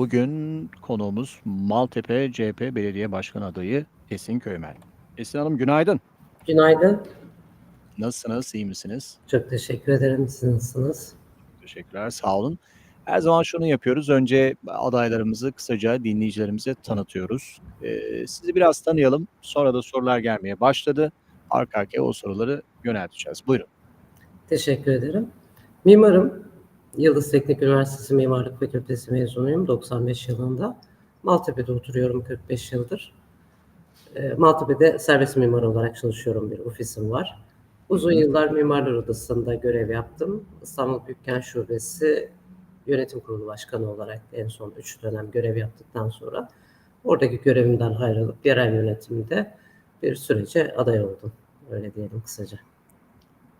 Bugün konuğumuz Maltepe CHP Belediye Başkan Adayı Esin Köymel. Esin Hanım günaydın. Günaydın. Nasılsınız? iyi misiniz? Çok teşekkür ederim. Siz nasılsınız? Teşekkürler. Sağ olun. Her zaman şunu yapıyoruz. Önce adaylarımızı kısaca dinleyicilerimize tanıtıyoruz. Ee, sizi biraz tanıyalım. Sonra da sorular gelmeye başladı. Arka arkaya o soruları yönelteceğiz. Buyurun. Teşekkür ederim. Mimarım. Yıldız Teknik Üniversitesi Mimarlık Fakültesi mezunuyum 95 yılında. Maltepe'de oturuyorum 45 yıldır. Ee, Maltepe'de servis mimarı olarak çalışıyorum. Bir ofisim var. Uzun yıllar Mimarlar Odası'nda görev yaptım. İstanbul Büyükkent Şubesi Yönetim Kurulu Başkanı olarak en son 3 dönem görev yaptıktan sonra oradaki görevimden ayrılıp yerel yönetimde bir sürece aday oldum. Öyle diyelim kısaca.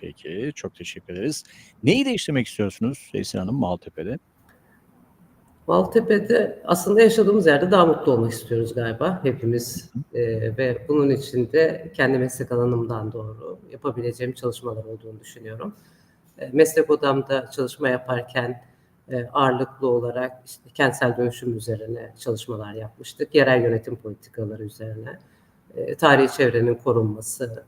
Peki. Çok teşekkür ederiz. Neyi değiştirmek istiyorsunuz Esin Hanım Maltepe'de? Maltepe'de aslında yaşadığımız yerde daha mutlu olmak istiyoruz galiba hepimiz Ee, ve bunun için de kendi meslek alanımdan doğru yapabileceğim çalışmalar olduğunu düşünüyorum. Ee, meslek odamda çalışma yaparken e, ağırlıklı olarak işte kentsel dönüşüm üzerine çalışmalar yapmıştık. Yerel yönetim politikaları üzerine, e, tarihi çevrenin korunması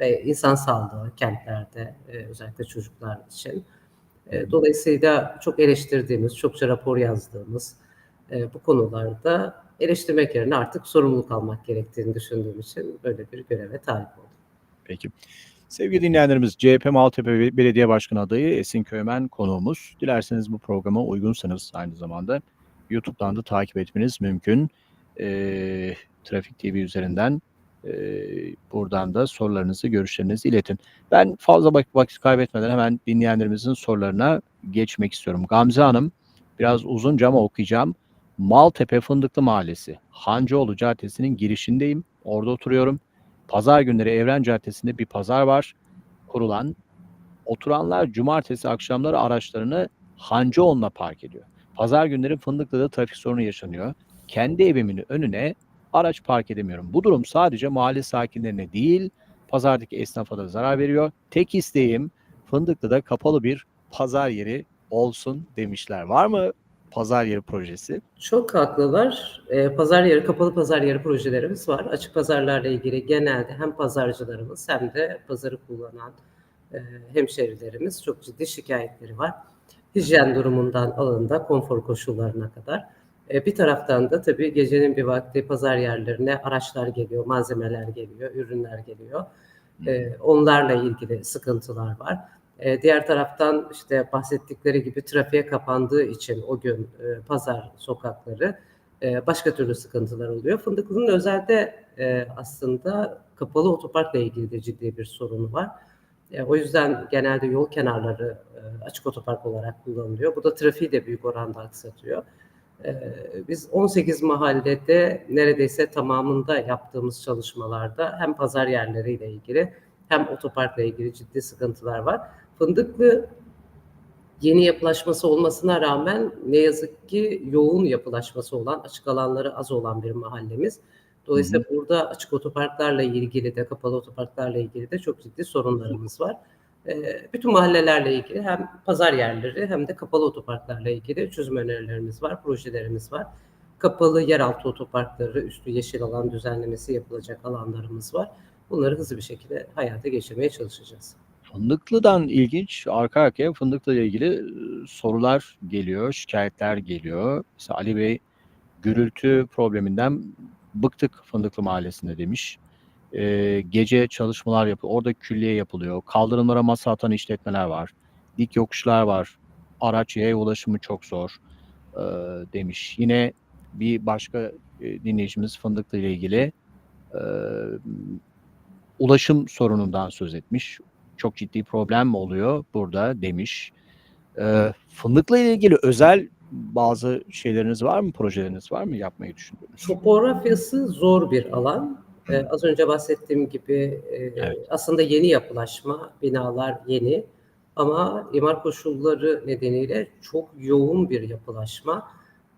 ve insan sağlığı kentlerde e, özellikle çocuklar için. E, Dolayısıyla çok eleştirdiğimiz, çokça rapor yazdığımız e, bu konularda eleştirmek yerine artık sorumluluk almak gerektiğini düşündüğüm için böyle bir göreve talip oldum. Peki. Sevgili dinleyenlerimiz, CHP Maltepe Belediye Başkanı adayı Esin Köymen konuğumuz. Dilerseniz bu programa uygunsanız aynı zamanda YouTube'dan da takip etmeniz mümkün. Ee, Trafik TV üzerinden buradan da sorularınızı, görüşlerinizi iletin. Ben fazla vak- vakit kaybetmeden hemen dinleyenlerimizin sorularına geçmek istiyorum. Gamze Hanım, biraz uzunca ama okuyacağım. Maltepe Fındıklı Mahallesi, Hancıoğlu Caddesi'nin girişindeyim. Orada oturuyorum. Pazar günleri Evren Caddesi'nde bir pazar var kurulan. Oturanlar cumartesi akşamları araçlarını Hancıoğlu'na park ediyor. Pazar günleri Fındıklı'da trafik sorunu yaşanıyor. Kendi evimin önüne araç park edemiyorum. Bu durum sadece mahalle sakinlerine değil, pazardaki esnafa da zarar veriyor. Tek isteğim Fındıklı'da kapalı bir pazar yeri olsun demişler. Var mı pazar yeri projesi? Çok haklılar. Ee, pazar yeri, kapalı pazar yeri projelerimiz var. Açık pazarlarla ilgili genelde hem pazarcılarımız hem de pazarı kullanan e, hemşerilerimiz çok ciddi şikayetleri var. Hijyen durumundan alında konfor koşullarına kadar. E, bir taraftan da tabii gecenin bir vakti pazar yerlerine araçlar geliyor, malzemeler geliyor, ürünler geliyor. E, onlarla ilgili sıkıntılar var. E, diğer taraftan işte bahsettikleri gibi trafiğe kapandığı için o gün pazar sokakları başka türlü sıkıntılar oluyor. Fındıklı'nın özelde aslında kapalı otoparkla ilgili de ciddi bir sorunu var. O yüzden genelde yol kenarları açık otopark olarak kullanılıyor. Bu da trafiği de büyük oranda aksatıyor. E, biz 18 mahallede neredeyse tamamında yaptığımız çalışmalarda hem pazar yerleriyle ilgili hem otoparkla ilgili ciddi sıkıntılar var. Fındıklı yeni yapılaşması olmasına rağmen ne yazık ki yoğun yapılaşması olan, açık alanları az olan bir mahallemiz. Dolayısıyla burada açık otoparklarla ilgili de, kapalı otoparklarla ilgili de çok ciddi sorunlarımız var. Ee, bütün mahallelerle ilgili hem pazar yerleri hem de kapalı otoparklarla ilgili çözüm önerilerimiz var, projelerimiz var. Kapalı yeraltı otoparkları, üstü yeşil alan düzenlemesi yapılacak alanlarımız var. Bunları hızlı bir şekilde hayata geçirmeye çalışacağız. Fındıklı'dan ilginç arka arkaya Fındıklı ilgili e, sorular geliyor, şikayetler geliyor. Mesela Ali Bey gürültü probleminden bıktık Fındıklı Mahallesi'nde demiş. Ee, gece çalışmalar yapıyor. Orada külliye yapılıyor. Kaldırımlara masa atan işletmeler var. Dik yokuşlar var. Araç yaya ulaşımı çok zor e, demiş. Yine bir başka e, dinleyicimiz Fındıklı ile ilgili e, ulaşım sorunundan söz etmiş. Çok ciddi problem oluyor burada demiş. E, Fındıklı ile ilgili özel bazı şeyleriniz var mı, projeleriniz var mı yapmayı düşündüğünüz? Topografyası zor bir alan. Ee, az önce bahsettiğim gibi e, Evet. aslında yeni yapılaşma, binalar yeni ama imar koşulları nedeniyle çok yoğun bir yapılaşma.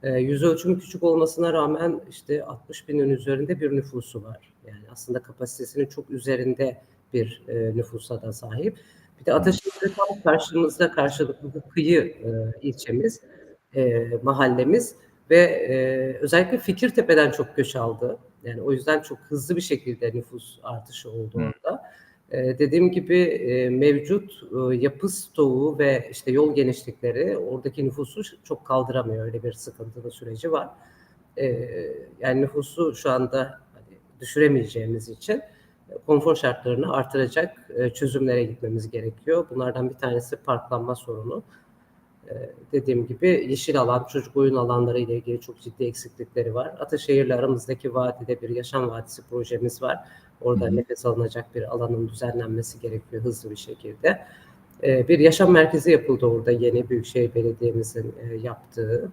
E, yüz ölçümü küçük olmasına rağmen işte 60 binin üzerinde bir nüfusu var. Yani aslında kapasitesinin çok üzerinde bir e, nüfusa da sahip. Bir de Ataşehir'de tam karşımızda karşılıklı kıyı e, ilçemiz, e, mahallemiz. ve e, özellikle Fikirtepe'den çok göç aldı. Yani o yüzden çok hızlı bir şekilde nüfus artışı oldu Hı. orada. E, dediğim gibi e, mevcut e, yapı stoğu ve işte yol genişlikleri oradaki nüfusu çok kaldıramıyor. Öyle bir sıkıntılı süreci var. E, yani nüfusu şu anda hani, düşüremeyeceğimiz için e, konfor şartlarını artıracak e, çözümlere gitmemiz gerekiyor. Bunlardan bir tanesi parklanma sorunu. E, dediğim gibi yeşil alan, çocuk oyun alanları ile ilgili çok ciddi eksiklikleri var. Ataşehir'le aramızdaki vadide bir yaşam vadisi projemiz var. Orada Hı hı. nefes alınacak bir alanın düzenlenmesi gerekiyor hızlı bir şekilde. E, bir yaşam merkezi yapıldı orada yeni Büyükşehir Belediye'mizin e, yaptığı.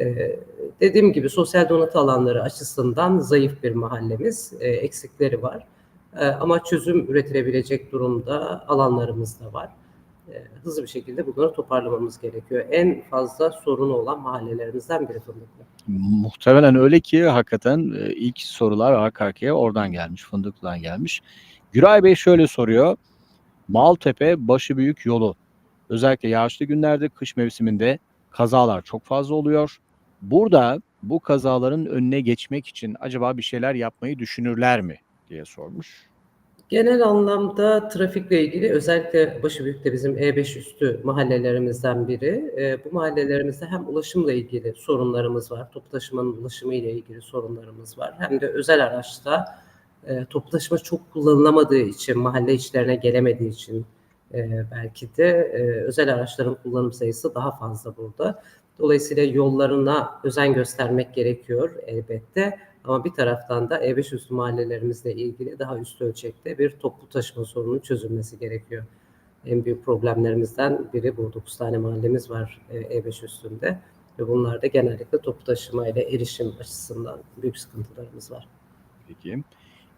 E, dediğim gibi sosyal donatı alanları açısından zayıf bir mahallemiz, e, eksikleri var. E, ama çözüm üretilebilecek durumda alanlarımız da var. E, hızlı bir şekilde bunları toparlamamız gerekiyor. En fazla sorunu olan mahallelerimizden biri Fındıklı. Muhtemelen öyle ki hakikaten e, ilk sorular arka arkaya oradan gelmiş, Fındıklı'dan gelmiş. Güray Bey şöyle soruyor. Maltepe Başıbüyük yolu. Özellikle yağışlı günlerde, kış mevsiminde kazalar çok fazla oluyor. Burada bu kazaların önüne geçmek için acaba bir şeyler yapmayı düşünürler mi diye sormuş. Genel anlamda trafikle ilgili özellikle Başıbüyük'te bizim E5 üstü mahallelerimizden biri. E, bu mahallelerimizde hem ulaşımla ilgili sorunlarımız var, toplu taşımanın ulaşımı ile ilgili sorunlarımız var. Hem de özel araçta e, toplu taşıma çok kullanılamadığı için, mahalle içlerine gelemediği için e, belki de e, özel araçların kullanım sayısı daha fazla burada. Dolayısıyla yollarına özen göstermek gerekiyor elbette. Ama bir taraftan da E5 üstü mahallelerimizle ilgili daha üst ölçekte bir toplu taşıma sorunu çözülmesi gerekiyor. En büyük problemlerimizden biri bu. 9 tane mahallemiz var e, E5 üstünde. Ve bunlarda genellikle toplu taşıma ile erişim açısından büyük sıkıntılarımız var. Peki.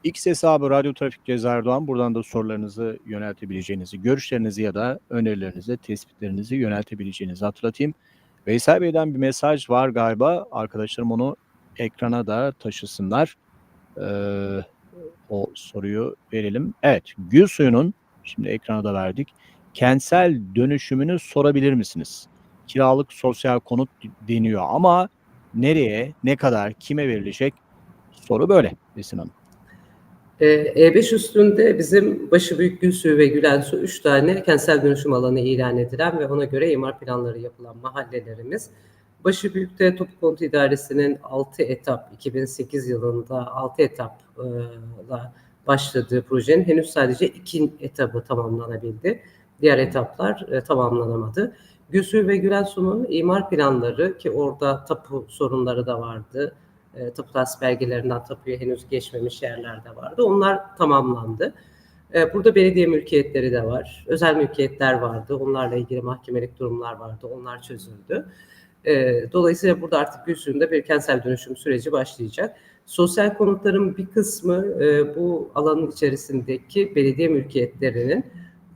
X hesabı Radyo Trafik Ceza Erdoğan. Buradan da sorularınızı yöneltebileceğinizi, görüşlerinizi ya da önerilerinizi, tespitlerinizi yöneltebileceğinizi hatırlatayım. Veysel Bey'den bir mesaj var galiba. Arkadaşlarım onu ekrana da taşısınlar. Ee, o soruyu verelim. Evet, Gül Suyu'nun, şimdi ekrana da verdik, kentsel dönüşümünü sorabilir misiniz? Kiralık sosyal konut deniyor ama nereye, ne kadar, kime verilecek? Soru böyle Esin Hanım. E, E5 üstünde bizim Başıbüyük, Gülsuyu ve Gülensu 3 tane kentsel dönüşüm alanı ilan edilen ve ona göre imar planları yapılan mahallelerimiz. Başıbüyük'te Toplu Konut İdaresi'nin 6 etap, 2008 yılında 6 etapla başladığı projenin henüz sadece 2 etabı tamamlanabildi. Diğer etaplar e, tamamlanamadı. Gülsuyu ve Gülensu'nun imar planları ki orada tapu sorunları da vardı. E, tapu tas belgelerinden tapuya henüz geçmemiş yerler de vardı. Onlar tamamlandı. E, burada belediye mülkiyetleri de var. Özel mülkiyetler vardı. Onlarla ilgili mahkemelik durumlar vardı. Onlar çözüldü. E, dolayısıyla burada artık Gülsü'nde bir kentsel dönüşüm süreci başlayacak. Sosyal konutların bir kısmı e, bu alanın içerisindeki belediye mülkiyetlerinin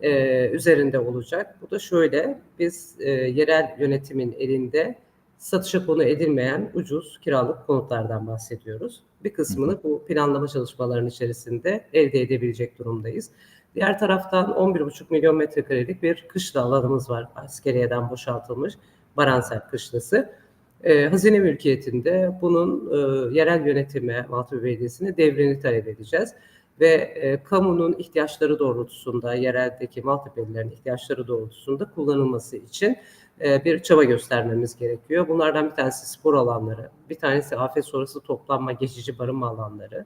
e, üzerinde olacak. Bu da şöyle, biz e, yerel yönetimin elinde satışa konu edilmeyen ucuz kiralık konutlardan bahsediyoruz. Bir kısmını bu planlama çalışmalarının içerisinde elde edebilecek durumdayız. Diğer taraftan 11,5 milyon metrekarelik bir kışla alanımız var. Askeriyeden boşaltılmış Baransel Kışlası. E, hazine mülkiyetinde bunun e, yerel yönetime, Maltepe Belediyesi'ne devrini talep edeceğiz. Ve e, kamunun ihtiyaçları doğrultusunda, yereldeki Maltepelilerin ihtiyaçları doğrultusunda kullanılması için e, bir çaba göstermemiz gerekiyor. Bunlardan bir tanesi spor alanları, bir tanesi afet sonrası toplanma, geçici barınma alanları.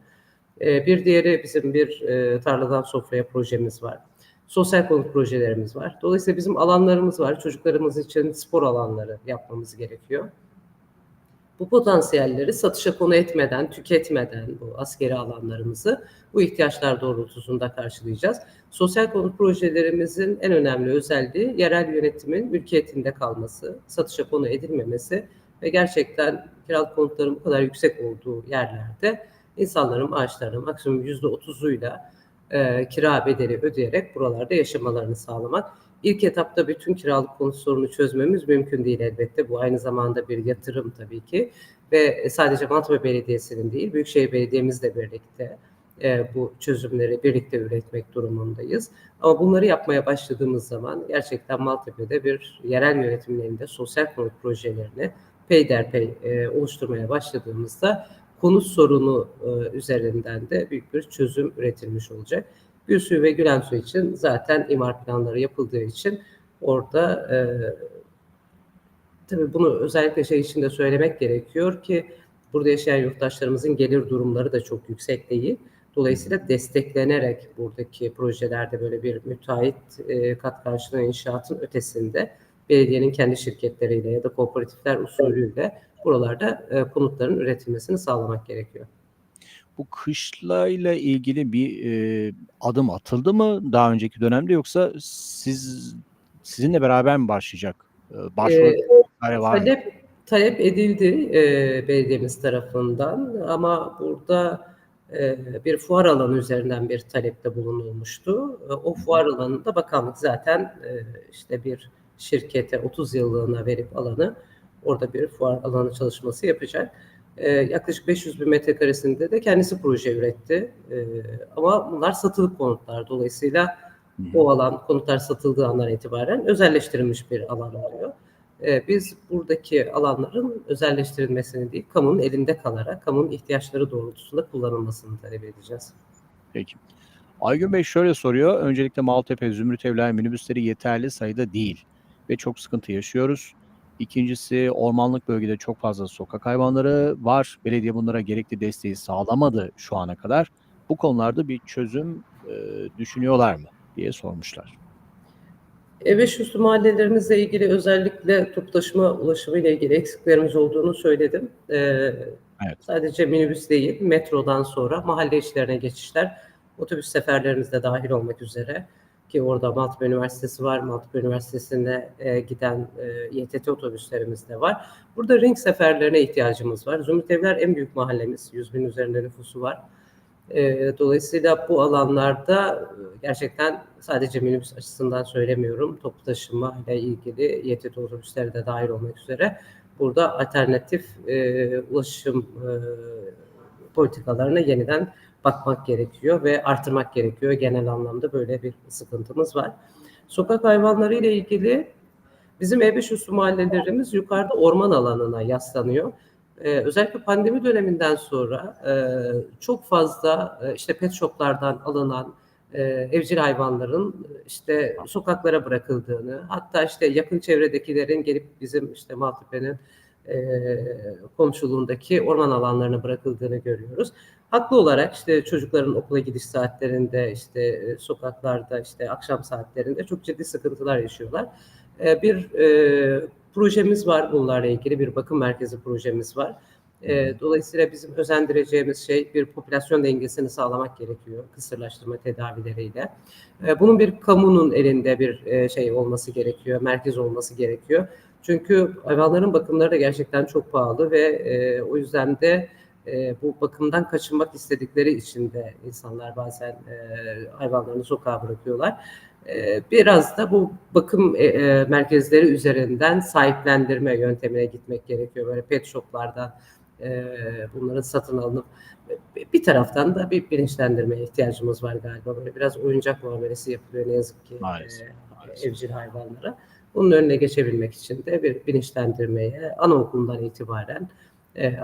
E, bir diğeri bizim bir e, tarladan sofraya projemiz var. Sosyal konut projelerimiz var. Dolayısıyla bizim alanlarımız var. Çocuklarımız için spor alanları yapmamız gerekiyor. Bu potansiyelleri satışa konu etmeden, tüketmeden bu askeri alanlarımızı bu ihtiyaçlar doğrultusunda karşılayacağız. Sosyal konut projelerimizin en önemli özelliği yerel yönetimin mülkiyetinde kalması, satışa konu edilmemesi ve gerçekten kiralık konutların bu kadar yüksek olduğu yerlerde insanların maaşlarının maksimum %30'uyla e, kira bedeli ödeyerek buralarda yaşamalarını sağlamak. İlk etapta bütün kiralık konut sorunu çözmemiz mümkün değil elbette. Bu aynı zamanda bir yatırım tabii ki. Ve sadece Maltepe Belediyesi'nin değil, Büyükşehir Belediye'mizle birlikte e, bu çözümleri birlikte üretmek durumundayız. Ama bunları yapmaya başladığımız zaman gerçekten Maltepe'de bir yerel yönetimin elinde sosyal konut projelerini peyderpey e, oluşturmaya başladığımızda konut sorunu e, üzerinden de büyük bir çözüm üretilmiş olacak. Gülsuyu ve Gülensu için zaten imar planları yapıldığı için orada e, tabii bunu özellikle şey için de söylemek gerekiyor ki burada yaşayan yurttaşlarımızın gelir durumları da çok yüksek değil. Dolayısıyla desteklenerek buradaki projelerde böyle bir müteahhit e, kat karşılığı inşaatın ötesinde belediyenin kendi şirketleriyle ya da kooperatifler usulüyle buralarda e, konutların üretilmesini sağlamak gerekiyor. Bu kışlayla ilgili bir e, adım atıldı mı daha önceki dönemde yoksa siz sizinle beraber mi başlayacak? E, başvuru Ee, var mı? Talep talep edildi e, belediyemiz tarafından ama burada e, bir fuar alanı üzerinden bir talepte bulunulmuştu. E, o fuar alanında bakanlık zaten e, işte bir şirkete 30 yıllığına verip alanı orada bir fuar alanı çalışması yapacak. E, yaklaşık 500 bin metrekaresinde de kendisi proje üretti. E, ama bunlar satılık konutlar. Dolayısıyla hı. o alan konutlar satıldığı andan itibaren özelleştirilmiş bir alan oluyor. Ee, Biz buradaki alanların özelleştirilmesini değil, kamunun elinde kalarak kamunun ihtiyaçları doğrultusunda kullanılmasını talep edeceğiz. Peki. Aygün Bey şöyle soruyor. Öncelikle Maltepe Zümrüt Evler minibüsleri yeterli sayıda değil ve çok sıkıntı yaşıyoruz. İkincisi ormanlık bölgede çok fazla sokak hayvanları var. Belediye bunlara gerekli desteği sağlamadı şu ana kadar. Bu konularda bir çözüm e, düşünüyorlar mı diye sormuşlar. Ev üstü mahallelerimizle ilgili özellikle toplu taşıma ulaşımı ile ilgili eksiklerimiz olduğunu söyledim. Ee, Evet. Sadece minibüs değil, metrodan sonra mahalle içlerine geçişler, otobüs seferlerimiz de dahil olmak üzere ki orada Maltepe Üniversitesi var, Maltepe Üniversitesi'ne e, giden e, YTT otobüslerimiz de var. Burada ring seferlerine ihtiyacımız var. Zümrüt Evler en büyük mahallemiz, 100 bin üzerinde nüfusu var. E, dolayısıyla bu alanlarda e, gerçekten sadece minibüs açısından söylemiyorum. Toplu taşıma ile ilgili YTT otobüsleri de dahil olmak üzere burada alternatif e, ulaşım e, politikalarına yeniden bakmak gerekiyor ve artırmak gerekiyor. Genel anlamda böyle bir sıkıntımız var. Sokak hayvanları ile ilgili bizim E5 üstü mahallelerimiz yukarıda orman alanına yaslanıyor. Ee, özellikle pandemi döneminden sonra e, çok fazla e, işte pet shoplardan alınan e, evcil hayvanların işte sokaklara bırakıldığını, hatta işte yakın çevredekilerin gelip bizim işte Maltepe'nin e, komşuluğundaki orman alanlarına bırakıldığını görüyoruz. Haklı olarak işte çocukların okula gidiş saatlerinde, işte sokaklarda, işte akşam saatlerinde çok ciddi sıkıntılar yaşıyorlar. E, bir e, projemiz var bunlarla ilgili, bir bakım merkezi projemiz var. E, dolayısıyla bizim özendireceğimiz şey bir popülasyon dengesini sağlamak gerekiyor kısırlaştırma tedavileriyle. E, bunun bir kamunun elinde bir e, şey olması gerekiyor, merkez olması gerekiyor. Çünkü hayvanların bakımları da gerçekten çok pahalı ve e, o yüzden de e, bu bakımdan kaçınmak istedikleri için de insanlar bazen e, hayvanlarını sokağa bırakıyorlar. E, biraz da bu bakım e, e, merkezleri üzerinden sahiplendirme yöntemine gitmek gerekiyor. Böyle pet shoplardan e, bunların satın alınıp bir taraftan da bir bilinçlendirmeye ihtiyacımız var galiba. Böyle biraz oyuncak muamelesi yapılıyor ne yazık ki Maalesef, e, maalesef. evcil hayvanlara. Bunun önüne geçebilmek için de bir bilinçlendirmeye anaokulundan itibaren e,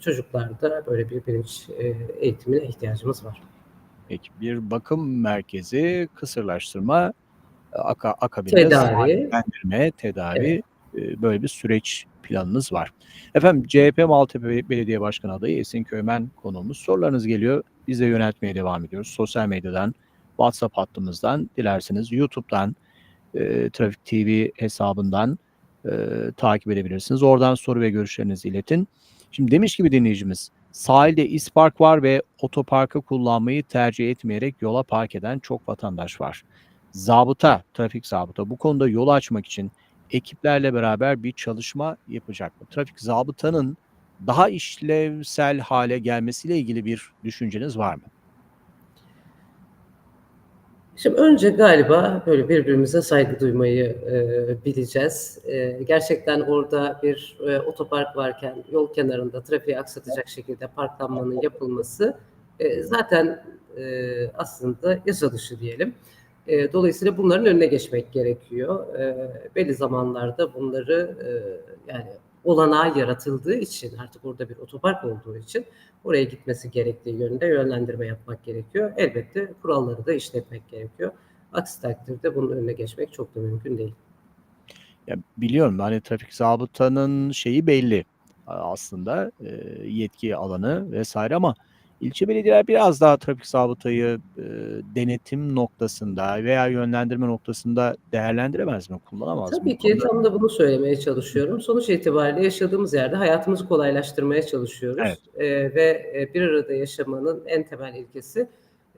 çocuklarda böyle bir bilinç e, eğitimine ihtiyacımız var. Peki bir bakım merkezi, kısırlaştırma, aka, akabinde Tedavi. tedavi e, böyle bir süreç planınız var. Efendim CHP Maltepe Belediye Başkanı adayı Esin Köymen konuğumuz. Sorularınız geliyor. Biz de yöneltmeye devam ediyoruz. Sosyal medyadan, WhatsApp hattımızdan, dilerseniz YouTube'dan, e, Trafik TV hesabından e, takip edebilirsiniz. Oradan soru ve görüşlerinizi iletin. Şimdi demiş gibi dinleyicimiz, sahilde ispark var ve otoparkı kullanmayı tercih etmeyerek yola park eden çok vatandaş var. Zabıta, trafik zabıta bu konuda yolu açmak için ekiplerle beraber bir çalışma yapacak mı? Trafik zabıtanın daha işlevsel hale gelmesiyle ilgili bir düşünceniz var mı? Şimdi önce galiba böyle birbirimize saygı duymayı e, bileceğiz. E, gerçekten orada bir e, otopark varken yol kenarında trafiği aksatacak şekilde parklanmanın yapılması e, zaten e, aslında yasa dışı diyelim. E, dolayısıyla bunların önüne geçmek gerekiyor. E, belli zamanlarda bunları e, yani olanağı yaratıldığı için artık orada bir otopark olduğu için oraya gitmesi gerektiği yönde yönlendirme yapmak gerekiyor. Elbette kuralları da işletmek gerekiyor. Aksi takdirde bunun önüne geçmek çok da mümkün değil. Ya biliyorum hani trafik zabıtanın şeyi belli aslında yetki alanı vesaire ama ilçe belediyeler biraz daha trafik zabıtayı e, denetim noktasında veya yönlendirme noktasında değerlendiremez mi? Kullanamaz mı? Tabii ki tam da bunu söylemeye çalışıyorum. Sonuç itibariyle yaşadığımız yerde hayatımızı kolaylaştırmaya çalışıyoruz. Evet. Ee, ve e, bir arada yaşamanın en temel ilkesi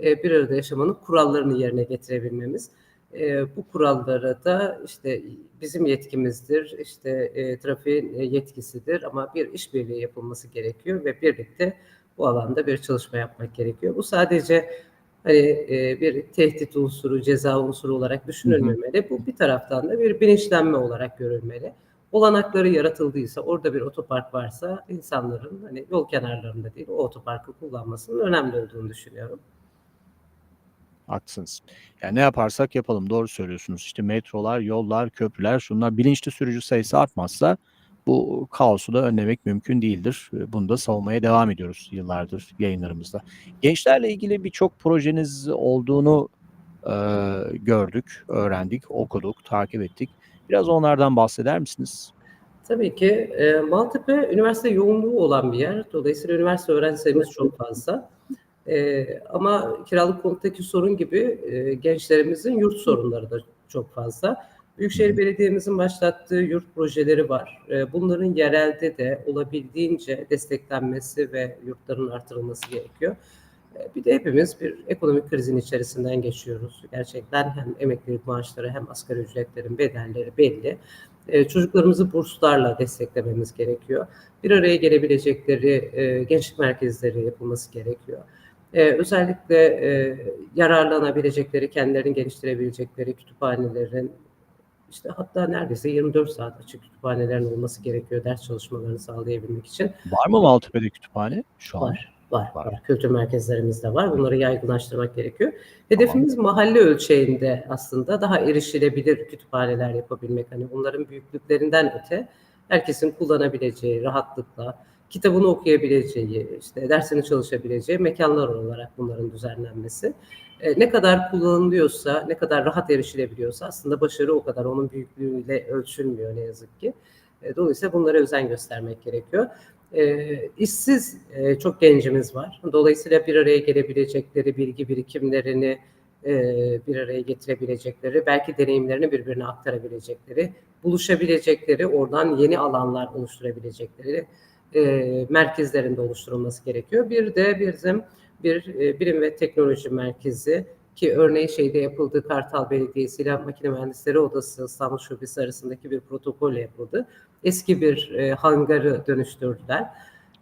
e, bir arada yaşamanın kurallarını yerine getirebilmemiz. E, bu kurallara da işte bizim yetkimizdir, işte e, trafiğin e, yetkisidir ama bir işbirliği yapılması gerekiyor ve birlikte bu alanda bir çalışma yapmak gerekiyor. Bu sadece hani e, bir tehdit unsuru, ceza unsuru olarak düşünülmemeli. Bu bir taraftan da bir bilinçlenme olarak görülmeli. Olanakları yaratıldıysa, orada bir otopark varsa insanların hani yol kenarlarında değil, o otoparkı kullanmasının önemli olduğunu düşünüyorum. Haklısınız. Yani ne yaparsak yapalım doğru söylüyorsunuz. İşte metrolar, yollar, köprüler şunlar bilinçli sürücü sayısı artmazsa bu kaosu da önlemek mümkün değildir. E, Bunu da savunmaya devam ediyoruz yıllardır yayınlarımızda. Gençlerle ilgili birçok projeniz olduğunu e, gördük, öğrendik, okuduk, takip ettik. Biraz onlardan bahseder misiniz? Tabii ki e, Maltepe üniversite yoğunluğu olan bir yer. Dolayısıyla üniversite öğrenci sayımız çok fazla. E, ama kiralık konuttaki sorun gibi e, gençlerimizin yurt sorunları da çok fazla. Büyükşehir Belediye'mizin başlattığı yurt projeleri var. E, bunların yerelde de olabildiğince desteklenmesi ve yurtların artırılması gerekiyor. E, Bir de hepimiz bir ekonomik krizin içerisinden geçiyoruz. Gerçekten hem emeklilik maaşları hem asgari ücretlerin bedelleri belli. E, çocuklarımızı burslarla desteklememiz gerekiyor. Bir araya gelebilecekleri e, gençlik merkezleri yapılması gerekiyor. E, özellikle e, yararlanabilecekleri, kendilerini geliştirebilecekleri kütüphanelerin işte hatta neredeyse 24 saat açık kütüphanelerin olması gerekiyor ders çalışmalarını sağlayabilmek için. Var mı Maltepe'de kütüphane şu an? Var, var, Var. var. Kültür merkezlerimizde var. Bunları yaygınlaştırmak gerekiyor. Hedefimiz mahalle ölçeğinde aslında daha erişilebilir kütüphaneler yapabilmek. Hani bunların büyüklüklerinden öte herkesin kullanabileceği, rahatlıkla kitabını okuyabileceği, işte dersini çalışabileceği mekanlar olarak bunların düzenlenmesi. E, ne kadar kullanılıyorsa, ne kadar rahat erişilebiliyorsa aslında başarı o kadar onun büyüklüğüyle ölçülmüyor ne yazık ki. E, dolayısıyla bunlara özen göstermek gerekiyor. E, işsiz e, çok gencimiz var. Dolayısıyla bir araya gelebilecekleri bilgi birikimlerini e, bir araya getirebilecekleri, belki deneyimlerini birbirine aktarabilecekleri, buluşabilecekleri, oradan yeni alanlar oluşturabilecekleri e, merkezlerinde oluşturulması gerekiyor. Bir de bizim bir e, bilim ve teknoloji merkezi ki örneği şeyde yapıldı Kartal Belediyesi ile Makine Mühendisleri Odası İstanbul Şubesi arasındaki bir protokolle yapıldı. Eski bir e, hangarı dönüştürdüler.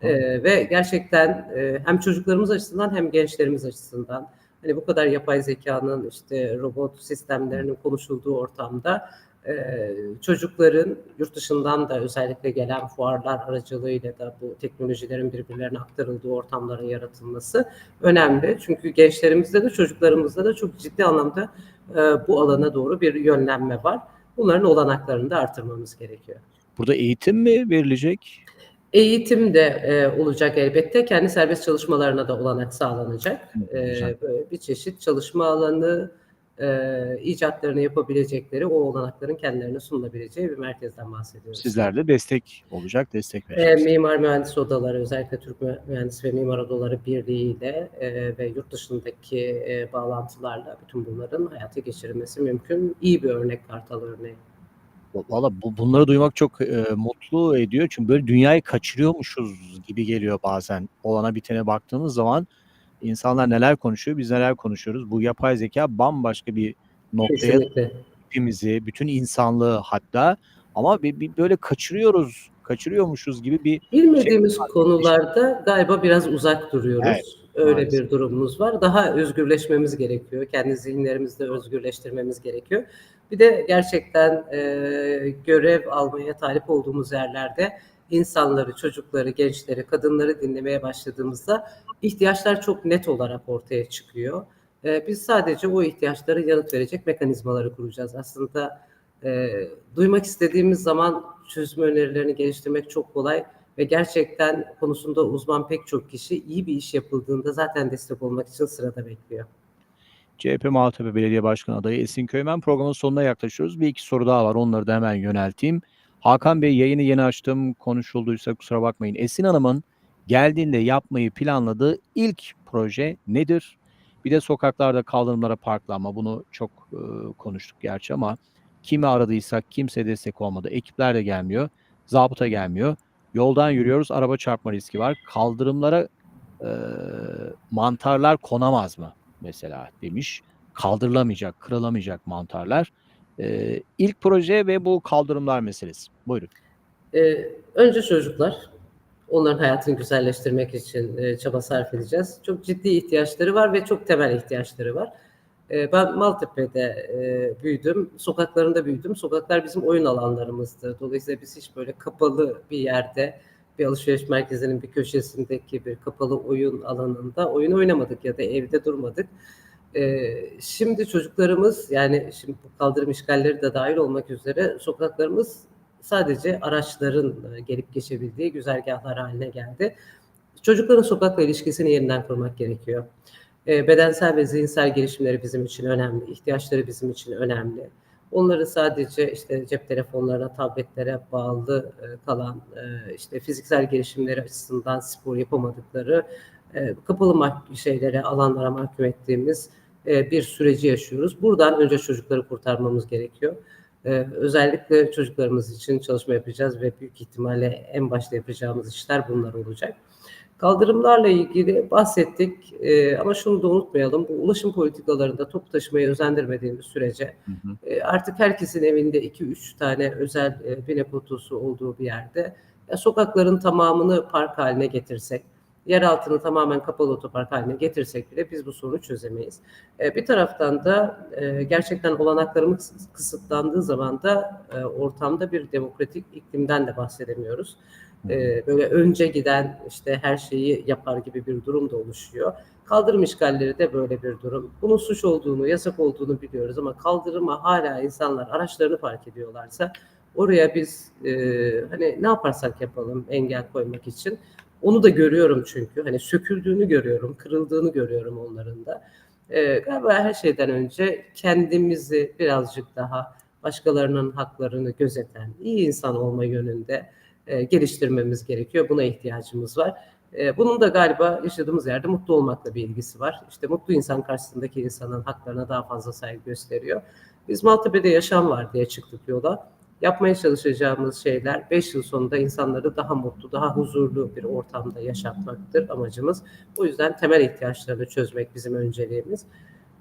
E, ve gerçekten e, hem çocuklarımız açısından hem gençlerimiz açısından hani bu kadar yapay zekanın işte robot sistemlerinin konuşulduğu ortamda e, çocukların yurt dışından da özellikle gelen fuarlar aracılığıyla da bu teknolojilerin birbirlerine aktarıldığı ortamların yaratılması önemli. Çünkü gençlerimizde de çocuklarımızda da çok ciddi anlamda e, bu alana doğru bir yönlenme var. Bunların olanaklarını da artırmamız gerekiyor. Burada eğitim mi verilecek? Eğitim de e, olacak elbette. Kendi serbest çalışmalarına da olanak sağlanacak. E, böyle bir çeşit çalışma alanı, e, icatlarını yapabilecekleri, o olanakların kendilerine sunulabileceği bir merkezden bahsediyoruz. Sizler de destek olacak, destek E, vereceksiniz. mimar mühendis odaları, özellikle Türk Mü- Mühendis ve Mimar Odaları Birliği'yle e, ve yurt dışındaki e, bağlantılarla bütün bunların hayata geçirilmesi mümkün. İyi bir örnek Kartal örneği. Valla bu, bunları duymak çok e, mutlu ediyor. Çünkü böyle dünyayı kaçırıyormuşuz gibi geliyor bazen. Olana bitene baktığımız zaman insanlar neler konuşuyor, biz neler konuşuyoruz. Bu yapay zeka bambaşka bir noktaya Kesinlikle. hepimizi, bütün insanlığı hatta ama bir, bir böyle kaçırıyoruz, kaçırıyormuşuz gibi bir Bilmediğimiz konularda galiba biraz uzak duruyoruz. Evet, Öyle maalesef. bir durumumuz var. Daha özgürleşmemiz gerekiyor. Kendi zihinlerimizi de özgürleştirmemiz gerekiyor. Bir de gerçekten e, görev almaya talip olduğumuz yerlerde insanları, çocukları, gençleri, kadınları dinlemeye başladığımızda ihtiyaçlar çok net olarak ortaya çıkıyor. E, biz sadece o ihtiyaçlara yanıt verecek mekanizmaları kuracağız. Aslında e, duymak istediğimiz zaman çözüm önerilerini geliştirmek çok kolay ve gerçekten konusunda uzman pek çok kişi iyi bir iş yapıldığında zaten destek olmak için sırada bekliyor. CHP Maltepe Belediye Başkanı adayı Esin Köymen programın sonuna yaklaşıyoruz. Bir iki soru daha var onları da hemen yönelteyim. Hakan Bey yayını yeni açtım konuşulduysa kusura bakmayın. Esin Hanım'ın geldiğinde yapmayı planladığı ilk proje nedir? Bir de sokaklarda kaldırımlara parklanma bunu çok e, konuştuk gerçi ama kimi aradıysak kimse destek olmadı. Ekipler de gelmiyor. Zabıta gelmiyor. Yoldan yürüyoruz araba çarpma riski var. Kaldırımlara e, mantarlar konamaz mı? mesela demiş. Kaldırılamayacak, kırılamayacak mantarlar. Ee, ilk proje ve bu kaldırımlar meselesi. Buyurun. Ee, önce çocuklar. Onların hayatını güzelleştirmek için e, çaba sarf edeceğiz. Çok ciddi ihtiyaçları var ve çok temel ihtiyaçları var. E, ben Maltepe'de e, büyüdüm. Sokaklarında büyüdüm. Sokaklar bizim oyun alanlarımızdı. Dolayısıyla biz hiç böyle kapalı bir yerde bir alışveriş merkezinin bir köşesindeki bir kapalı oyun alanında oyun oynamadık ya da evde durmadık. Ee, şimdi çocuklarımız yani şimdi bu kaldırım işgalleri de dahil olmak üzere sokaklarımız sadece araçların e, gelip geçebildiği güzergahlar haline geldi. Çocukların sokakla ilişkisini yeniden kurmak gerekiyor. Ee, bedensel ve zihinsel gelişimleri bizim için önemli, ihtiyaçları bizim için önemli. Onları sadece işte cep telefonlarına, tabletlere bağlı e, kalan e, işte fiziksel gelişimleri açısından spor yapamadıkları e, kapalı şeylere, alanlara mahkum ettiğimiz bir süreci yaşıyoruz. Buradan önce çocukları kurtarmamız gerekiyor. Özellikle çocuklarımız için çalışma yapacağız ve büyük ihtimalle en başta yapacağımız işler bunlar olacak. Kaldırımlarla ilgili bahsettik e, ama şunu da unutmayalım. Bu ulaşım politikalarında top taşımayı özendirmediğimiz sürece hı hı. E, artık herkesin evinde 2-3 tane özel e, bine potosu olduğu bir yerde ya sokakların tamamını park haline getirsek, yer altını tamamen kapalı otopark haline getirsek bile biz bu sorunu çözemeyiz. E, bir taraftan da e, gerçekten olanaklarımız kısıtlandığı zaman da e, ortamda bir demokratik iklimden de bahsedemiyoruz e, böyle önce giden işte her şeyi yapar gibi bir durum da oluşuyor. Kaldırım işgalleri de böyle bir durum. Bunun suç olduğunu, yasak olduğunu biliyoruz ama kaldırıma hala insanlar araçlarını park ediyorlarsa oraya biz e, hani ne yaparsak yapalım engel koymak için onu da görüyorum çünkü hani söküldüğünü görüyorum, kırıldığını görüyorum onların da. E, galiba her şeyden önce kendimizi birazcık daha başkalarının haklarını gözeten, iyi insan olma yönünde e, geliştirmemiz gerekiyor. Buna ihtiyacımız var. E, bunun da galiba yaşadığımız yerde mutlu olmakla bir ilgisi var. İşte mutlu insan karşısındaki insanın haklarına daha fazla saygı gösteriyor. Biz Maltepe'de yaşam var diye çıktık yola. Yapmaya çalışacağımız şeyler 5 yıl sonunda insanları daha mutlu, daha huzurlu bir ortamda yaşatmaktır amacımız. O yüzden temel ihtiyaçlarını çözmek bizim önceliğimiz.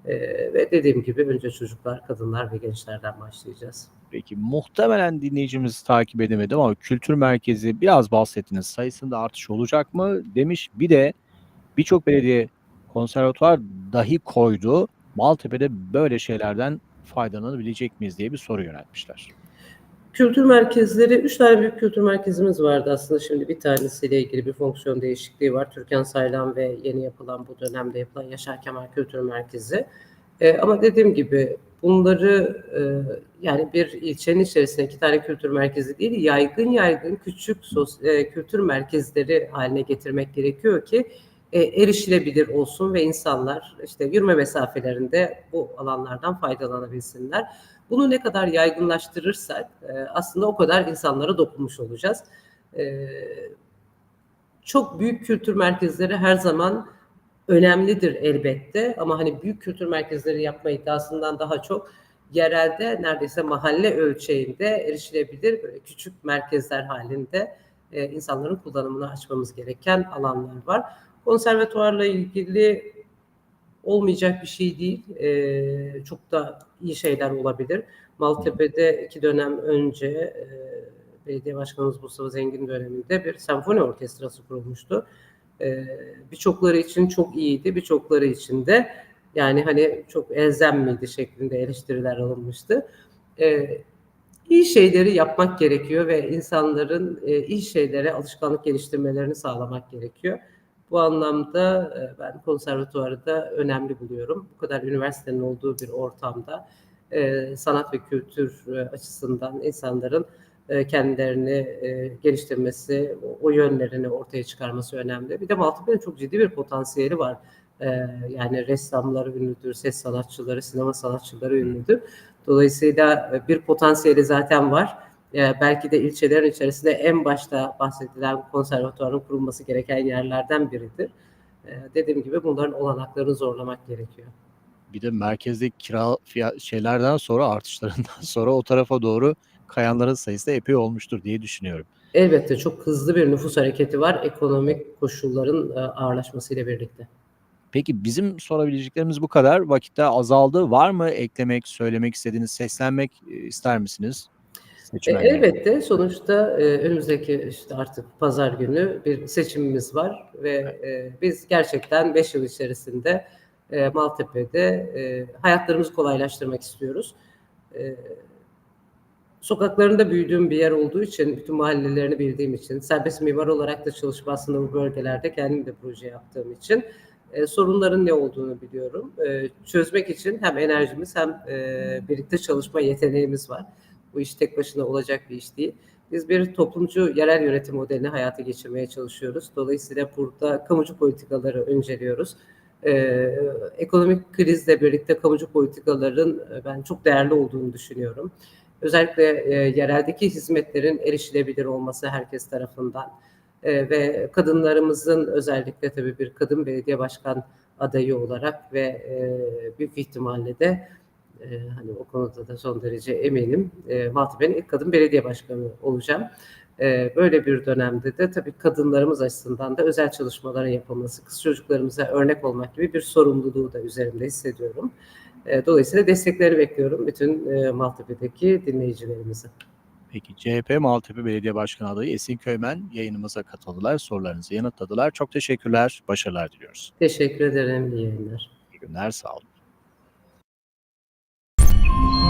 Ee, ve dediğim gibi önce çocuklar, kadınlar ve gençlerden başlayacağız. Peki muhtemelen dinleyicimiz takip edemedi ama kültür merkezi biraz bahsettiniz. Sayısında artış olacak mı demiş. Bir de birçok belediye konservatuvar dahi koydu. Maltepe'de böyle şeylerden faydalanabilecek miyiz diye bir soru yöneltmişler. Kültür merkezleri, üç tane büyük kültür merkezimiz vardı aslında. Şimdi bir tanesiyle ilgili bir fonksiyon değişikliği var. Türkan Saylan ve yeni yapılan bu dönemde yapılan Yaşar Kemal Kültür Merkezi. E, ama dediğim gibi bunları e, yani bir ilçenin içerisinde iki tane kültür merkezi değil, yaygın yaygın küçük sos, e, kültür merkezleri haline getirmek gerekiyor ki e, erişilebilir olsun ve insanlar işte yürüme mesafelerinde bu alanlardan faydalanabilsinler. Bunu ne kadar yaygınlaştırırsak e, aslında o kadar insanlara dokunmuş olacağız. E, çok büyük kültür merkezleri her zaman önemlidir elbette ama hani büyük kültür merkezleri yapma iddiasından daha çok yerelde neredeyse mahalle ölçeğinde erişilebilir böyle küçük merkezler halinde e, insanların kullanımını açmamız gereken alanlar var. Konservatuvarla ilgili olmayacak bir şey değil. E, çok da iyi şeyler olabilir. Maltepe'de iki dönem önce e, belediye başkanımız Mustafa Zengin döneminde bir senfoni orkestrası kurulmuştu. E, birçokları için çok iyiydi, birçokları için de yani hani çok elzem miydi şeklinde eleştiriler alınmıştı. E, iyi şeyleri yapmak gerekiyor ve insanların e, iyi şeylere alışkanlık geliştirmelerini sağlamak gerekiyor. Bu anlamda e, ben konservatuvarı da önemli buluyorum. Bu kadar üniversitenin olduğu bir ortamda e, sanat ve kültür e, açısından insanların e, kendilerini e, geliştirmesi, o, yönlerini ortaya çıkarması önemli. Bir de Maltepe'nin çok ciddi bir potansiyeli var. E, yani ressamları ünlüdür, ses sanatçıları, sinema sanatçıları ünlüdür. Dolayısıyla bir potansiyeli zaten var. E, belki de ilçelerin içerisinde en başta bahsedilen konservatuvarın kurulması gereken yerlerden biridir. E, dediğim gibi bunların olanaklarını zorlamak gerekiyor. Bir de merkezdeki kira fiyat şeylerden sonra artışlarından sonra o tarafa doğru kayanların sayısı da epey olmuştur diye düşünüyorum. Elbette çok hızlı bir nüfus hareketi var ekonomik koşulların e, ağırlaşmasıyla birlikte. Peki bizim sorabileceklerimiz bu kadar. Vakitte azaldı. Var mı eklemek, söylemek istediğiniz, seslenmek e, ister misiniz? E, Seçmenlere. elbette sonuçta e, önümüzdeki işte artık pazar günü bir seçimimiz var ve e, biz gerçekten 5 yıl içerisinde e, Maltepe'de e, hayatlarımızı kolaylaştırmak istiyoruz. E, sokaklarında büyüdüğüm bir yer olduğu için, bütün mahallelerini bildiğim için, serbest mimar olarak da çalışıp aslında bu bölgelerde kendim de proje yaptığım için e, sorunların ne olduğunu biliyorum. E, çözmek için hem enerjimiz hem e, birlikte çalışma yeteneğimiz var. Bu iş tek başına olacak bir iş değil. Biz bir toplumcu yerel yönetim modelini hayata geçirmeye çalışıyoruz. Dolayısıyla burada kamucu politikaları önceliyoruz. Ee, ekonomik krizle birlikte kamucu politikaların e, ben çok değerli olduğunu düşünüyorum. Özellikle e, yereldeki hizmetlerin erişilebilir olması herkes tarafından e, ve kadınlarımızın özellikle tabii bir kadın belediye başkan adayı olarak ve e, büyük ihtimalle de e, hani o konuda da son derece eminim. E, Maltepe'nin ilk kadın belediye başkanı olacağım. E, böyle bir dönemde de tabii kadınlarımız açısından da özel çalışmaların yapılması, kız çocuklarımıza örnek olmak gibi bir sorumluluğu da üzerimde hissediyorum. E, dolayısıyla destekleri bekliyorum bütün e, Maltepe'deki dinleyicilerimizi. Peki CHP Maltepe Belediye Başkanı adayı Esin Köymen yayınımıza katıldılar. Sorularınızı yanıtladılar. Çok teşekkürler. Başarılar diliyoruz. Teşekkür ederim. İyi yayınlar. İyi günler. Sağ olun. you